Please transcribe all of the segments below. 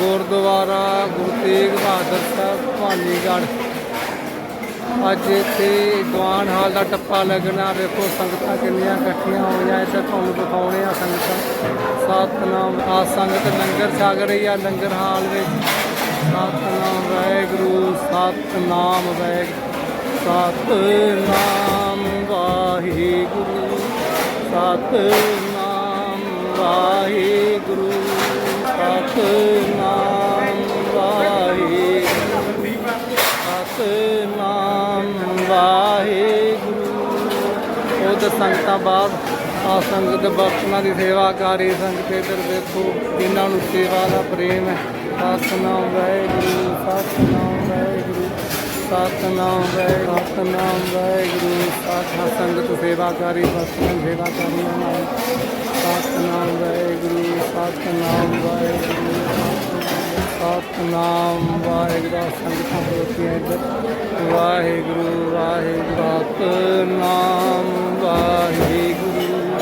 ਗੁਰਦੁਆਰਾ ਗੁਰੂ ਤੇਗ ਬਹਾਦਰ ਸਾਹਿਬ ਭਾਨੀਗੜ੍ਹ। ਅੱਜ ਇੱਥੇ ਦੀਵਾਨ ਹਾਲ ਦਾ ਟੱਪਾ ਲੱਗਣਾ। ਵੇਖੋ ਸੰਗਤਾਂ ਕਿੰਨੀਆਂ ਇਕੱਠੀਆਂ ਹੋਈਆਂ। ਇੱਥੇ ਤੁਹਾਨੂੰ ਦਿਖਾਉਣੇ ਆ ਸੰਗਤਾਂ। ਸਤਨਾਮ ਆ ਸੰਗਤ ਲੰਗਰ ਛਕ ਰਹੀ ਆ ਲੰਗਰ ਹਾਲ ਵਿੱਚ। ਸਤਨਾਮ ਵਾਹਿਗੁਰੂ ਸਤਨਾਮ ਵਾਹਿਗੁਰੂ। ਸਤਨਾਮ ਵਾਹਿਗੁਰੂ ਸਤਨਾਮ ਵਾਹਿਗੁਰੂ। ਸਤਨਾਮ ਵਾਹਿਗੁਰੂ। ਉਹ ਸੰਗਤਾਂ ਬਾਅਦ ਆ ਸੰਗਤ ਬਖਸ਼ਣਾ ਦੀ ਸੇਵਾ ਕਰ ਰਹੀ ਸੰਗਤ ਇੱਧਰ ਵੇਖੋ ਜਿਨ੍ਹਾਂ ਨੂੰ ਸੇਵਾ ਦਾ ਪ੍ਰੇਮ ਹੈ। ਸਤਨਾਮ ਵਾਹਿਗੁਰੂ ਸਤਨਾਮ ਵਾਹਿਗੁਰੂ ਸਤਨਾਮ ਵਾਹਿਗੁਰੂ ਸਤਨਾਮ ਵਾਹਿਗੁਰੂ। ਸਾਧਾ ਸੰਗਤ ਸੇਵਾ ਕਰੀ ਬਖਸ਼ਣਾ ਦੀ ਸੇਵਾ ਕਰੀ ਨਾਲ ਸਤਨਾਮ ਵਾਹਿਗੁਰੂ ਸਤਨਾਮ ਵਾਹਿਗੁਰੂ। ਸਤਨਾਮ ਵਾਹਿਗੁਰੂ ਸੰਗਤਾਂ ਬੋਲਦੀਆਂ ਇੱਧਰ ਵਾਹਿਗੁਰੂ ਵਾਹਿਗੁਰੂ ਸਤਨਾਮ ਵਾਹਿਗੁਰੂ।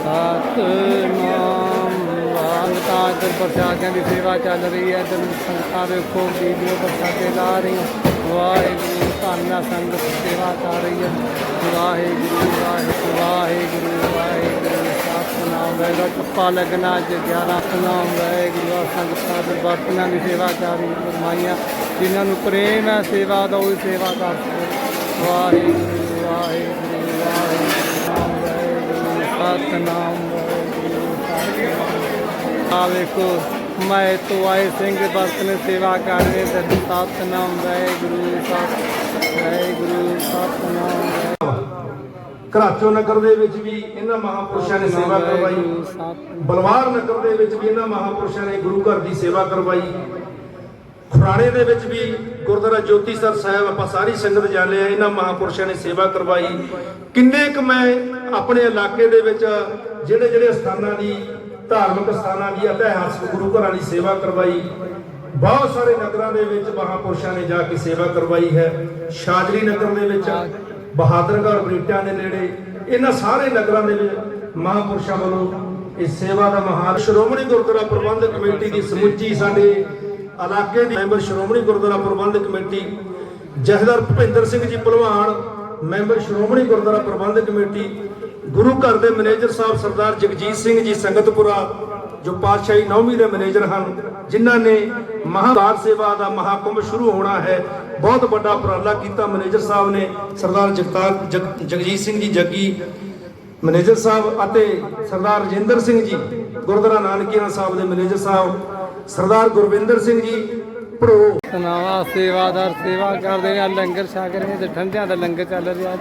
ਸਤਨਾਮ ਵਾਹਿਗੁਰੂ। ਇੱਧਰ ਪ੍ਰਸ਼ਾਦਿਆਂ ਦੀ ਸੇਵਾ ਚੱਲ ਰਹੀ ਹੈ। ਇੱਧਰ ਸੰਗਤਾਂ ਵੇਖੋ ਵੀਡੀਓ ਪ੍ਰਸ਼ਾਦੇ ਲਾ ਰਹੀਆਂ। ਵਾਹਿਗੁਰੂ, ਧੰਨਾ ਸੰਗਤ ਸੇਵਾ ਕਰ ਰਹੀ ਹੈ। ਵਾਹਿਗੁਰੂ ਵਾਹਿਗੁਰੂ ਵਾਹਿਗੁਰੂ ਵਾਹਿਗੁਰੂ। ਸਤਨਾਮ ਵਾਹਿਗੁਰੂ ਟੱਪਾ ਲੱਗਣਾ ਅੱਜ 11 ਸਤਨਾਮ ਵਾਹਿਗੁਰੂ ਸੰਗਤਾਂ ਦੇ ਬਰਤਨਾਂ ਦੀ ਸੇਵਾ ਕਰ ਰਹੀ ਫਰਮਾਈਆਂ, ਜਿਨ੍ਹਾਂ ਨੂੰ ਪ੍ਰੇਮ ਹੈ ਸੇਵਾ ਦਾ, ਉਹ ਸੇਵਾ ਕਰ ਸਕਦੇ ਵਾਹਿਗੁਰੂ ਵਾਹਿਗੁਰੂ ਵਾਹਿਗੁਰੂ ਵਾਹਿਗੁਰੂ, ਸਤਨਾਮ ਵਾਹਿਗੁਰੂ। ਸਤਨਾਮ ਆ ਵੇਖੋ, ਮੈਂ ਤੋਂ ਆਏ ਸਿੰਘ ਬਰਤਨ ਸੇਵਾ ਕਰਨੇ ਤੇ ਸਤਨਾਮ ਵਾਹਿਗੁਰੂ, ਸਤ ਵਾਹਿਗੁਰੂ, ਸਤਨਾਮ ਘਰਾਚੋ ਨਗਰ ਦੇ ਵਿੱਚ ਵੀ ਇਹਨਾਂ ਮਹਾਪੁਰਸ਼ਾਂ ਨੇ ਸੇਵਾ ਕਰਵਾਈ। ਬਲਵਾਰ ਨਗਰ ਦੇ ਵਿੱਚ ਵੀ ਇਹਨਾਂ ਮਹਾਪੁਰਸ਼ਾਂ ਨੇ ਗੁਰੂ ਘਰ ਦੀ ਸੇਵਾ ਕਰਵਾਈ। ਖੁਰਾਣੇ ਦੇ ਵਿੱਚ ਵੀ ਗੁਰਦੁਆਰਾ ਜੋਤੀਸਰ ਸਾਹਿਬ ਆਪਾਂ ਸਾਰੀ ਸੰਗਤ ਜਾਣਦੇ ਆ ਇਹਨਾਂ ਮਹਾਪੁਰਸ਼ਾਂ ਨੇ ਸੇਵਾ ਕਰਵਾਈ। ਕਿੰਨੇ ਕੁ ਮੈਂ ਆਪਣੇ ਇਲਾਕੇ ਦੇ ਵਿੱਚ ਜਿਹੜੇ ਜਿਹੜੇ ਸਥਾਨਾਂ ਦੀ ਧਾਰਮਿਕ ਸਥਾਨਾਂ ਦੀ ਇਤਿਹਾਸਕ ਗੁਰੂ ਘਰਾਂ ਦੀ ਸੇਵਾ ਕਰਵਾਈ। ਬਹੁਤ ਸਾਰੇ ਨਗਰਾਂ ਦੇ ਵਿੱਚ ਮਹਾਪੁਰਸ਼ਾਂ ਨੇ ਜਾ ਕੇ ਸੇਵਾ ਕਰਵਾਈ ਹੈ। ਸ਼ਾਜਲੀ ਨਗਰ ਦੇ ਵਿੱਚ ਬਹਾਦਰਗੜ੍ਹ ਬਰੀਟਾਂ ਦੇ ਨੇੜੇ, ਇਹਨਾਂ ਸਾਰੇ ਨਗਰਾਂ ਦੇ ਵਿੱਚ ਮਹਾਂਪੁਰਸ਼ਾਂ ਵੱਲੋਂ ਇਸ ਸੇਵਾ ਦਾ ਮਹਾਨ ਸ਼੍ਰੋਮਣੀ ਗੁਰਦੁਆਰਾ ਪ੍ਰਬੰਧਕ ਕਮੇਟੀ ਦੀ ਸਮੁੱਚੀ ਸਾਡੇ ਇਲਾਕੇ ਦੀ member Shiromani Gurdwara Prabandhak committee Jathedar Bhupinder Singh ji Bhalwan, member Shiromani Gurdwara Prabandhak committee, ਗੁਰੂ ਘਰ ਦੇ ਮੈਨੇਜਰ ਸਾਹਿਬ ਸਰਦਾਰ ਜਗਜੀਤ ਸਿੰਘ ਜੀ ਸੰਗਤਪੁਰਾ, ਜੋ ਪਾਤਸ਼ਾਹੀ ਨੌਵੀਂ ਦੇ ਮੈਨੇਜਰ ਹਨ, ਜਿਨ੍ਹਾਂ ਨੇ ਮਹਾਦਾਰ ਸੇਵਾ ਦਾ ਮਹਾਕੁੰਭ ਸ਼ੁਰੂ ਹੋਣਾ ਹੈ। ਬਹੁਤ ਵੱਡਾ ਉਪਰਾਲਾ ਕੀਤਾ ਮੈਨੇਜਰ ਸਾਹਿਬ ਨੇ, ਸਰਦਾਰ ਜਗਤਾਰ ਜਗਜੀਤ ਸਿੰਘ ਜੀ ਜੱਗੀ, ਮੈਨੇਜਰ ਸਾਹਿਬ ਅਤੇ ਸਰਦਾਰ ਰਜਿੰਦਰ ਸਿੰਘ ਜੀ, ਗੁਰਦੁਆਰਾ ਨਾਨਕੀਆਂ ਸਾਹਿਬ ਦੇ ਮੈਨੇਜਰ ਸਾਹਿਬ, ਸਰਦਾਰ ਗੁਰਵਿੰਦਰ ਸਿੰਘ ਜੀ, ਭੜੋ। ਸਨਾਵਾ ਸੇਵਾਦਾਰ, ਸੇਵਾ ਕਰਦੇ ਆ, ਲੰਗਰ ਛਕ ਰਹੇ ਤੇ ਠੰਡਿਆਂ ਦਾ ਲੰਗਰ ਚੱਲ ਰਿਹਾ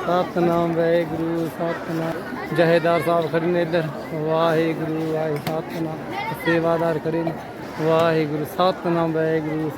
ਸਤਨਾਮ, ਵਾਹਿਗੁਰੂ, ਸਤਨਾਮ। ਜਹੇਦਾਰ ਸਾਹਿਬ ਖੜੇ ਨੇ ਇੱਧਰ। ਵਾਹਿਗੁਰੂ, ਵਾਹਿ, ਸਤਨਾਮ। ਸੇਵਾਦਾਰ ਖੜੇ ਨੇ। ਵਾਹਿਗੁਰੂ, ਸਤਨਾਮ, ਵਾਹਿਗੁਰੂ